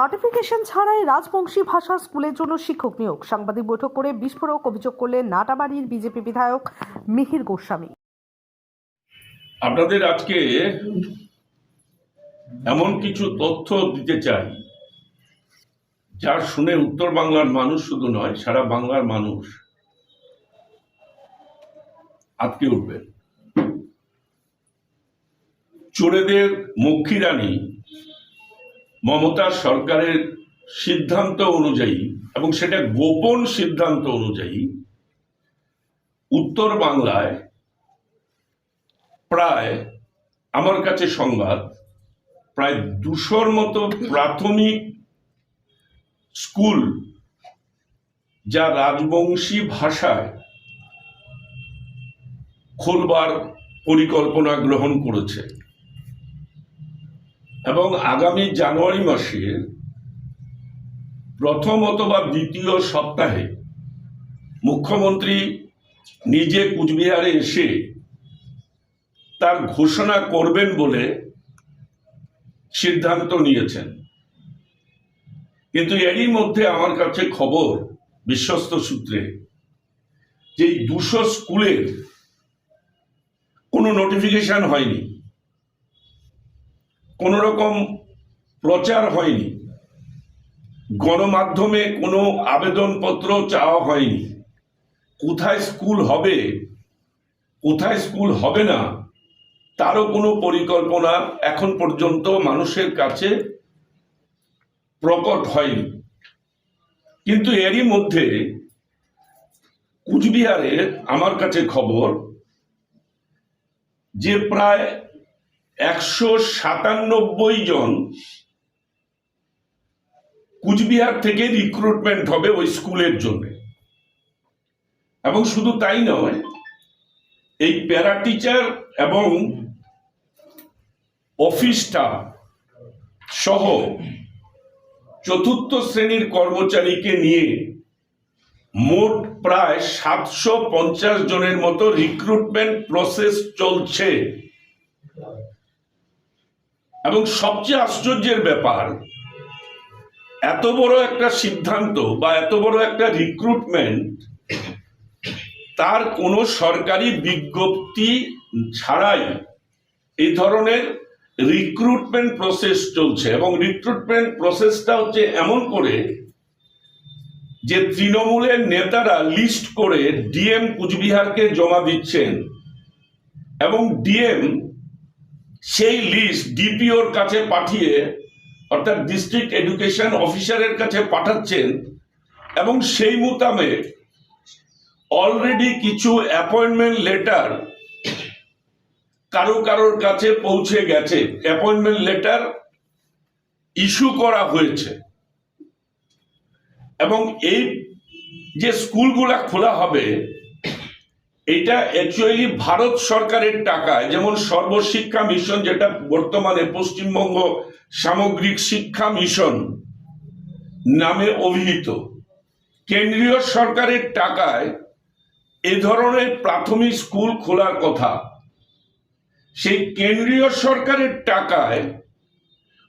Notification ছাড়াই রাজবংশী ভাষা স্কুলের জন্য শিক্ষক নিয়োগ। সাংবাদিক বৈঠক করে বিস্ফোরক অভিযোগ করলেন নাটাবাড়ির বিজেপি বিধায়ক মিহির গোস্বামী। আপনাদের আজকে এমন কিছু তথ্য দিতে চাই, যা শুনে উত্তর বাংলার মানুষ শুধু নয়, সারা বাংলার মানুষ আটকে উঠবে চোরেদের মক্ষী রানী মমতা সরকারের সিদ্ধান্ত অনুযায়ী এবং সেটা গোপন সিদ্ধান্ত অনুযায়ী উত্তর বাংলায় প্রায়, আমার কাছে সংবাদ, প্রায় দুশোর মতো প্রাথমিক স্কুল যা রাজবংশী ভাষায় খোলবার পরিকল্পনা গ্রহণ করেছে। এবং আগামী জানুয়ারি মাসের প্রথম অথবা দ্বিতীয় সপ্তাহে মুখ্যমন্ত্রী নিজে কুচবিহারে এসে তার ঘোষণা করবেন বলে সিদ্ধান্ত নিয়েছেন। কিন্তু এরই মধ্যে আমার কাছে খবর, বিশ্বস্ত সূত্রে, যে দুশো স্কুলের কোনো নোটিফিকেশন হয়নি। কোনো রকম প্রচার হয়নি। গণমাধ্যমে কোনো আবেদনপত্র চাওয়া হয়নি। কোথায় স্কুল হবে, কোথায় স্কুল হবে না, তারও কোনো পরিকল্পনা এখন পর্যন্ত মানুষের কাছে প্রকট হয়নি। কিন্তু এরই মধ্যে কুচবিহারে আমার কাছে খবর যে প্রায় একশো সাতানব্বই জন কুচবিহার থেকে রিক্রুটমেন্ট হবে ওই স্কুলের জন্য। এবং শুধু তাই নয়, এই প্যারা টিচার এবং অফিস স্টাফ সহ চতুর্থ শ্রেণির কর্মচারীকে নিয়ে মোট প্রায় সাতশো পঞ্চাশ জনের মতো রিক্রুটমেন্ট প্রসেস চলছে। এবং সবচেয়ে আশ্চর্যের ব্যাপার, এত বড় একটা সিদ্ধান্ত বা এত বড় একটা রিক্রুটমেন্ট তার কোনো সরকারি বিজ্ঞপ্তি ছাড়াই এই ধরনের রিক্রুটমেন্ট প্রসেস চলছে এবং রিক্রুটমেন্ট প্রসেসটা হচ্ছে এমন করে যে তৃণমূলের নেতারা লিস্ট করে ডিএম কুচবিহারকে জমা দিচ্ছেন এবং ডিএম সেই লিস্ট ডিপিওর কাছে পাঠিয়ে, অর্থাৎ ডিস্ট্রিক্ট এডুকেশন অফিসারের কাছে পাঠাচ্ছেন এবং সেই মোতাবেক অলরেডি কিছু অ্যাপয়েন্টমেন্ট লেটার কারও কারোর কাছে পৌঁছে গেছে। অ্যাপয়েন্টমেন্ট লেটার ইস্যু করা হয়েছে। এবং এই যে স্কুলগুলা খোলা হবে এটা অ্যাকচুয়ালি ভারত সরকারের টাকায় যেমন সর্বশিক্ষা মিশন যেটা বর্তমানে পশ্চিমবঙ্গ সামগ্রিক শিক্ষা মিশন নামে অভিহিত। কেন্দ্রীয় সরকারের টাকায় এ ধরনের প্রাথমিক স্কুল খোলার কথা। সেই কেন্দ্রীয় সরকারের টাকায়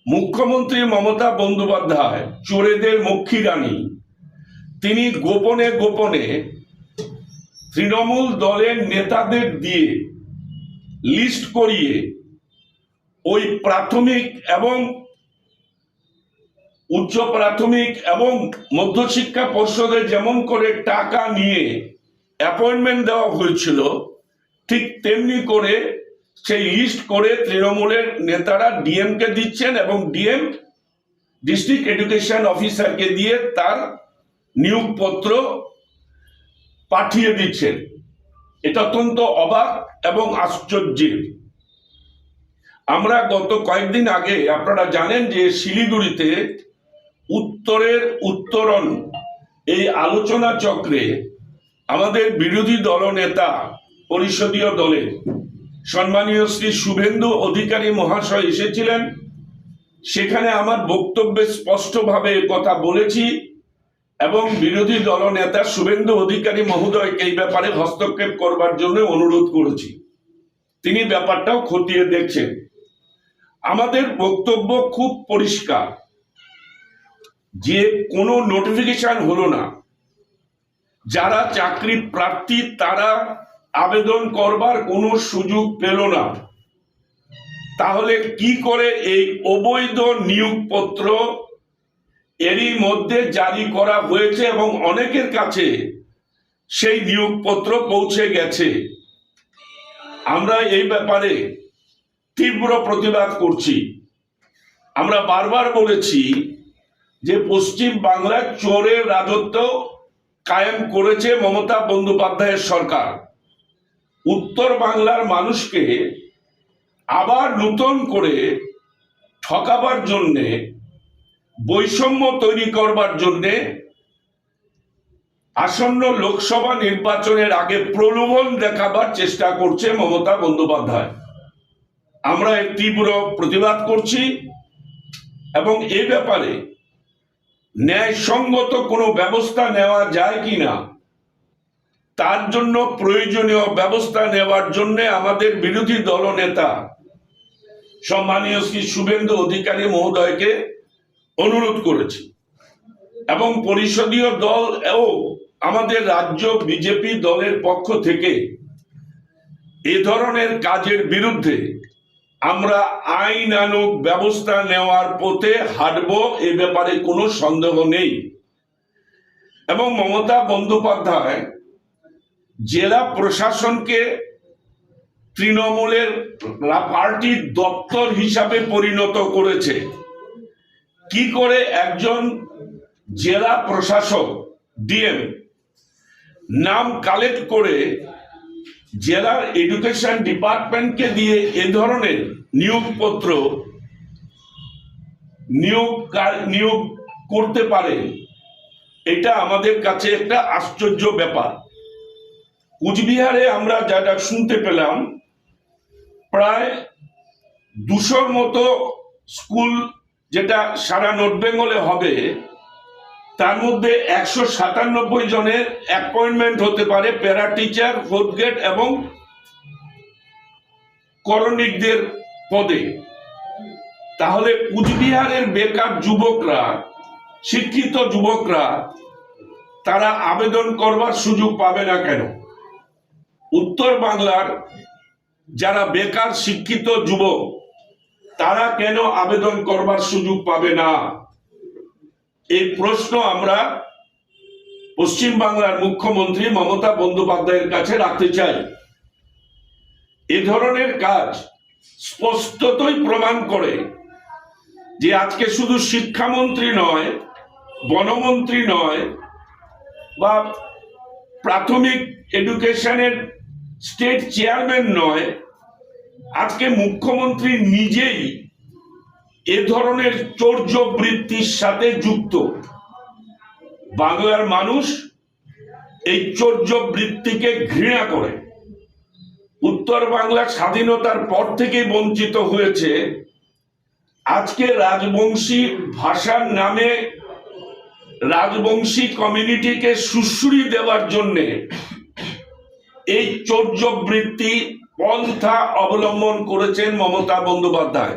মুখ্যমন্ত্রী মমতা বন্দ্যোপাধ্যায়, চোরেদের মক্ষী রানী তিনি গোপনে গোপনে তৃণমূল দলের নেতাদের দিয়ে লিস্ট করিয়ে ওই প্রাথমিক এবং উচ্চ প্রাথমিক এবং মধ্যশিক্ষা পর্ষদে যেমন করে টাকা নিয়ে অ্যাপয়েন্টমেন্ট দেওয়া হয়েছিল, ঠিক তেমনি করে সেই লিস্ট করে তৃণমূলের নেতারা ডিএমকে দিচ্ছেন এবং ডিএম ডিস্ট্রিক্ট এডুকেশন অফিসারকে দিয়ে তার নিয়োগপত্র পাঠিয়ে দিচ্ছেন। এটা অত্যন্ত অবাক এবং আশ্চর্যের। আমরা গত কয়েকদিন আগে আপনারা জানেন যে শিলিগুড়িতে উত্তরের উত্তরণ এই আলোচনা চক্রে আমাদের বিরোধী দলনেতা পরিষদীয় দলের সম্মানীয় শ্রী শুভেন্দু অধিকারী মহাশয় এসেছিলেন। সেখানে আমার বক্তব্যে স্পষ্টভাবে কথা বলেছি। এবং বিরোধী দলনেতা শুভেন্দু অধিকারী মহোদয়কে এই ব্যাপারে হস্তক্ষেপ করবার জন্য অনুরোধ করেছি। তিনি ব্যাপারটাও খতিয়ে দেখছেন। আমাদের বক্তব্য খুব পরিষ্কার। যে কোনো নোটিফিকেশন হলো না। যারা চাকরি প্রার্থী, তারা আবেদন করবার কোনো সুযোগ পেল না। তাহলে কি করে এই অবৈধ নিয়োগপত্র এরই মধ্যে জারি করা হয়েছে এবং অনেকের কাছে সেই নিয়োগপত্র পৌঁছে গেছে। আমরা এই ব্যাপারে তীব্র প্রতিবাদ করছি। আমরা বারবার বলেছি যে পশ্চিম বাংলার চোরের রাজত্ব কায়েম করেছে মমতা বন্দ্যোপাধ্যায়ের সরকার। উত্তর বাংলার মানুষকে আবার নতুন করে ঠকাবার জন্যে বৈষম্য তৈরি করবার জন্যে আসন্ন লোকসভা নির্বাচনের আগে প্রলোভন দেখাবার চেষ্টা করছে মমতা বন্দ্যোপাধ্যায়। আমরা এর তীব্র প্রতিবাদ করছি এবং এ ব্যাপারে ন্যায়সঙ্গত কোনো ব্যবস্থা নেওয়া যায় কিনা, তার জন্য প্রয়োজনীয় ব্যবস্থা নেওয়ার জন্য আমাদের বিরোধী দলনেতা সম্মানীয় শ্রী শুভেন্দু অধিকারী মহোদয়কে অনুরোধ করেছি। এবং পরিষদীয় দল ও আমাদের রাজ্য বিজেপি দলের পক্ষ থেকে এ ধরনের কাজের বিরুদ্ধে আমরা আইনানুগ ব্যবস্থা নেওয়ার পথে হাঁটব, এ ব্যাপারে কোনো সন্দেহ নেই। এবং মমতা বন্দ্যোপাধ্যায় জেলা প্রশাসনকে তৃণমূলের পার্টির দপ্তর হিসাবে পরিণত করেছে। কি করে একজন জেলা প্রশাসক, ডিএম, নাম কালেক্ট করে জেলার এডুকেশন ডিপার্টমেন্টকে দিয়ে এ ধরনের নিয়োগপত্র নিয়োগ নিয়োগ করতে পারে, এটা আমাদের কাছে একটা আশ্চর্য ব্যাপার। কুচবিহারে আমরা যেটা শুনতে পেলাম, প্রায় দুশোর মতো স্কুল যেটা সারা নর্থ বেঙ্গলে হবে, তার মধ্যে একশো সাতানব্বই জনের অ্যাপয়েন্টমেন্ট হতে পারে প্যারা টিচার ফোর্থ গ্রেড এবং করণিকদের পদে। তাহলে কুচবিহারের বেকার যুবকরা, শিক্ষিত যুবকরা, তারা আবেদন করবার সুযোগ পাবে না কেন? উত্তর বাংলার যারা বেকার, শিক্ষিত যুবক তারা কেন আবেদন করবার সুযোগ পাবে না? এই প্রশ্ন আমরা পশ্চিম বাংলার মুখ্যমন্ত্রী মমতা বন্দ্যোপাধ্যায়ের কাছে রাখতে চাই। এ ধরনের কাজ স্পষ্টতই প্রমাণ করে যে আজকে শুধু শিক্ষামন্ত্রী নয়, বনমন্ত্রী নয়, বা প্রাথমিক এডুকেশনের স্টেট চেয়ারম্যান নয় আজকে মুখ্যমন্ত্রী নিজেই এ ধরনের চৌর্য বৃত্তির সাথে যুক্ত। বাংলার মানুষ এই চৌর্য বৃত্তিকে ঘৃণা করে। উত্তর বাংলার স্বাধীনতার পর থেকেই বঞ্চিত হয়েছে। আজকে রাজবংশী ভাষার নামে রাজবংশী কমিউনিটিকে সুশ্রী দেওয়ার জন্যে এই চৌর্য বৃত্তি পন্থা অবলম্বন করেছেন মমতা বন্দ্যোপাধ্যায়।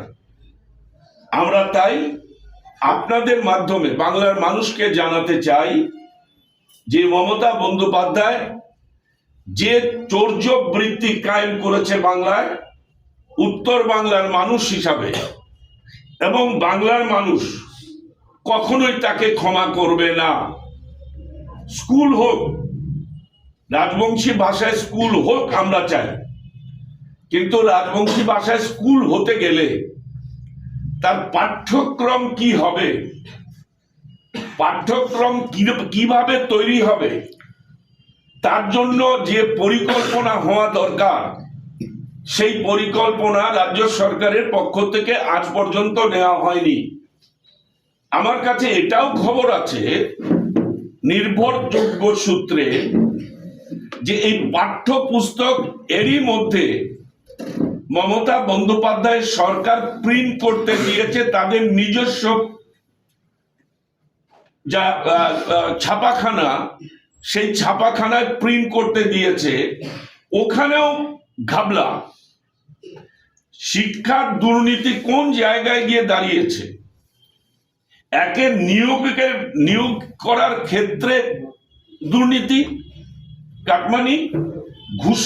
আমরা তাই আপনাদের মাধ্যমে বাংলার মানুষকে জানাতে চাই যে মমতা বন্দ্যোপাধ্যায় যে চৌর্য বৃত্তি কায়েম করেছে বাংলায়, উত্তর বাংলার মানুষ হিসাবে এবং বাংলার মানুষ কখনোই তাকে ক্ষমা করবে না। স্কুল হোক, রাজবংশী ভাষায় স্কুল হোক আমরা চাই। কিন্তু রাজবংশী ভাষায় স্কুল হতে গেলে তার পাঠ্যক্রম কি হবে? পাঠ্যক্রম কীভাবে তৈরি হবে? তার জন্য যে পরিকল্পনা হওয়া দরকার, সেই পরিকল্পনা রাজ্য সরকারের পক্ষ থেকে আজ পর্যন্ত নেওয়া হয়নি। আমার কাছে এটাও খবর আছে, নির্ভরযোগ্য সূত্রে, যে এই পাঠ্যপুস্তক এরই মধ্যে মমতা বন্দ্যোপাধ্যায় সরকার প্রিন্ট করতে দিয়েছে, তাদের নিজস্ব যা ছাপাখানা, সেই ছাপাখানায় প্রিন্ট করতে দিয়েছে। ওখানেও ঘাবলা। শিক্ষার দুর্নীতি কোন জায়গায় গিয়ে দাঁড়িয়েছে? একে নিয়োগকে নিয়োগ করার ক্ষেত্রে দুর্নীতি, কাটমানি, ঘুষ